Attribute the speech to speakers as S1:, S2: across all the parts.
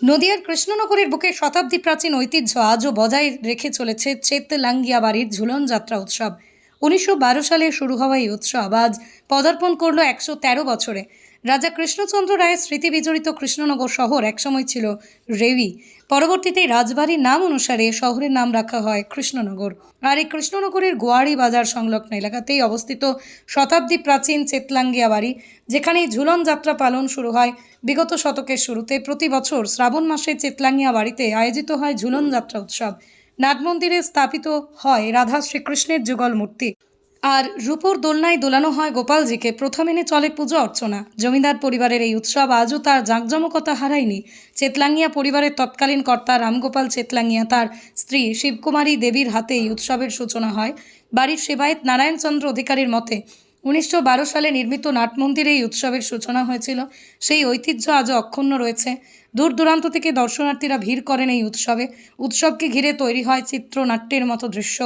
S1: নদিয়ার কৃষ্ণনগরের বুকে শতাব্দী প্রাচীন ঐতিহ্য আজও বজায় রেখে চলেছে চেত লাঙ্গিয়া বাড়ির ঝুলন যাত্রা উৎসব। উনিশশো বারো সালে শুরু হওয়া এই উৎসব আজ পদার্পণ করল একশো বছরে। রাজা কৃষ্ণচন্দ্র রায়ের স্মৃতি বিজড়িত কৃষ্ণনগর শহর একসময় ছিল রেবি। পরবর্তীতে রাজবাড়ির নাম অনুসারে শহরের নাম রাখা হয় কৃষ্ণনগর। আর এই কৃষ্ণনগরের গোয়ারি বাজার সংলগ্ন এলাকাতেই অবস্থিত শতাব্দী প্রাচীন চেতলাঙ্গিয়া বাড়ি যেখানে ঝুলন যাত্রা পালন শুরু হয়। বিগত শতকের শুরুতে প্রতি বছর শ্রাবণ মাসে চেতলাঙ্গিয়া বাড়িতে আয়োজিত হয় ঝুলন যাত্রা উৎসব। নাট মন্দিরে স্থাপিত হয় রাধা শ্রীকৃষ্ণের যুগল মূর্তি। আর রূপোর দোলনায় দোলানো হয় গোপালজিকে। প্রথম এনে চলে পুজো অর্চনা। জমিদার পরিবারের এই উৎসব আজও তার জাঁকজমকতা হারায়নি। চেতলাঙ্গিয়া পরিবারের তৎকালীন কর্তা রামগোপাল চেতলাঙ্গিয়া তার স্ত্রী শিবকুমারী দেবীর হাতে এই উৎসবের সূচনা হয়। বাড়ির সেবায়েত নারায়ণচন্দ্র অধিকারীর মতে, উনিশশো বারো সালে নির্মিত নাট মন্দিরে এই উৎসবের সূচনা হয়েছিল। সেই ঐতিহ্য আজও অক্ষুণ্ণ রয়েছে। দূর দূরান্ত থেকে দর্শনার্থীরা ভিড় করেন এই উৎসবে। উৎসবকে ঘিরে তৈরি হয় চিত্রনাট্যের মতো দৃশ্য।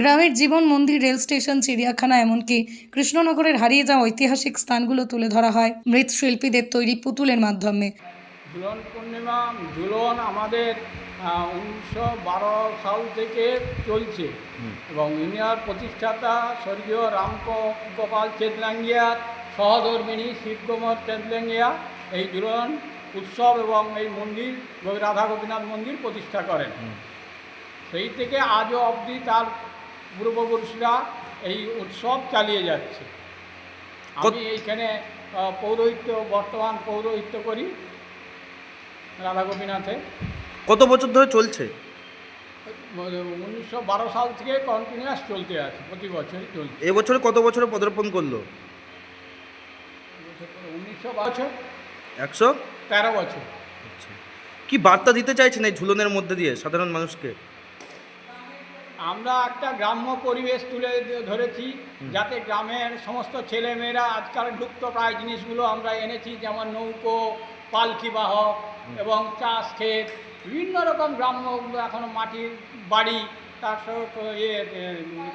S1: গ্রামের জীবন মন্দির রেল স্টেশন চিড়িয়াখানা এমনকি কৃষ্ণনগরের হারিয়ে যাওয়া ঐতিহাসিক স্থানগুলো তুলে ধরা হয় মৃৎশিল্পীদের তৈরি পুতুলের মাধ্যমে।
S2: ঝুলন পূর্ণিমা ঝুলন আমাদের উনিশশো বারো সাল থেকে চলছে। এবং ইন্ডিয়ার প্রতিষ্ঠাতা স্বর্গীয় রাম গোপাল চেতলাঙ্গিয়ার সহধর্মিনী শিবকুমার চেতলাঙ্গিয়া এই ঝুলন উৎসব এবং এই মন্দির রাধা গোপীনাথ মন্দির প্রতিষ্ঠা করেন। সেই থেকে আজও অবধি তার পূর্বপুরুষরা এই উৎসব চালিয়ে যাচ্ছে। আমি এইখানে পৌরোহিত্য বর্তমান পৌরোহিত্য করি রাধা গোপীনাথে
S3: কত বছর ধরে চলছে?
S2: উনিশশো বারো সাল থেকে কন্টিনিউয়াস চলতে আছে প্রতি বছরই চলছে।
S3: এবছরে কত বছরে পদার্পণ করল?
S2: উনিশশো বছর।
S3: একশো?
S2: তেরো বছর।
S3: আচ্ছা। কি বার্তা দিতে চাইছেন এই ঝুলনের মধ্যে দিয়ে সাধারণ মানুষকে?
S2: আমরা একটা গ্রাম্য পরিবেশ তুলে ধরেছি যাতে গ্রামের সমস্ত ছেলেমেয়েরা আজকাল লুপ্ত প্রায় জিনিসগুলো আমরা এনেছি যেমন নৌকো পালকি বাহক এবং চাষ ক্ষেত বিভিন্ন রকম গ্রাম্য এখনও মাটির বাড়ি তার ইয়ে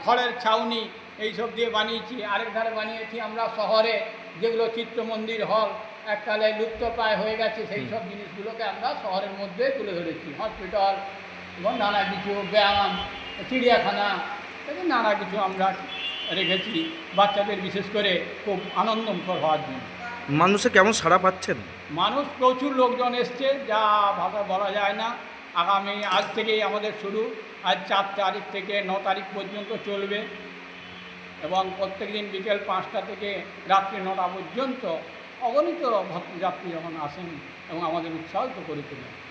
S2: খড়ের ছাউনি এইসব দিয়ে বানিয়েছি। আরেক ধারে বানিয়েছি আমরা শহরে যেগুলো চিত্র মন্দির হল এককালে লুপ্ত প্রায় হয়ে গেছে সেই সব জিনিসগুলোকে আমরা শহরের মধ্যে তুলে ধরেছি। হসপিটাল এবং নানা কিছু ব্যায়াম চিড়িয়াখানা নানা কিছু আমরা রেখেছি। বাচ্চাদের বিশেষ করে খুব আনন্দমুখর হওয়ার জন্য।
S3: মানুষে কেমন সাড়া পাচ্ছেন?
S2: মানুষ প্রচুর লোকজন এসছে যা ভাষা বলা যায় না। আগামী আজ থেকেই আমাদের শুরু। আজ চার তারিখ থেকে ন তারিখ পর্যন্ত চলবে। এবং প্রত্যেক দিন বিকেল পাঁচটা থেকে রাত্রি নটা পর্যন্ত অগণিত ভক্ত যাত্রী যখন আসেন এবং আমাদের উৎসাহিত করে তোলেন।